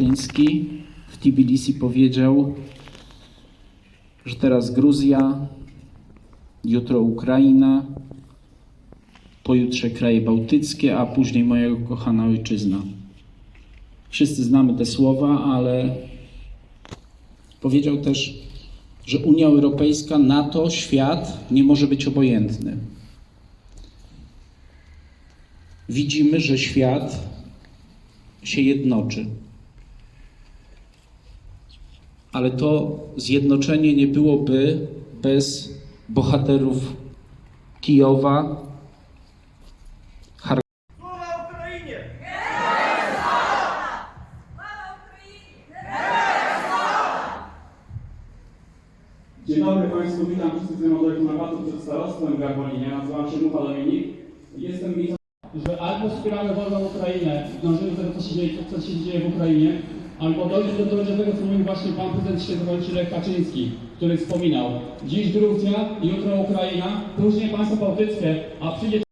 Bałtycki w Tbilisi powiedział, że teraz Gruzja, jutro Ukraina, pojutrze kraje bałtyckie, a później moja kochana ojczyzna. Wszyscy znamy te słowa, ale powiedział też, że Unia Europejska, NATO, świat nie może być obojętny. Widzimy, że świat się jednoczy. Ale to zjednoczenie nie byłoby bez bohaterów Kijowa! Dzień dobry Państwu, witam wszystkich zgromadzonych Batu przed starostwem w Garbolinie. Nazywam się Mucha Dominik. Jestem że albo wspieramy wolną Ukrainę, dążymy do tego, co się dzieje, co się dzieje w Ukrainie, albo dojdzie do, tego, co mówił właśnie Pan Prezydent Świętokrólny Lech Kaczyński, który wspominał. Dziś Gruzja, jutro Ukraina, później państwo bałtyckie, a przyjdzie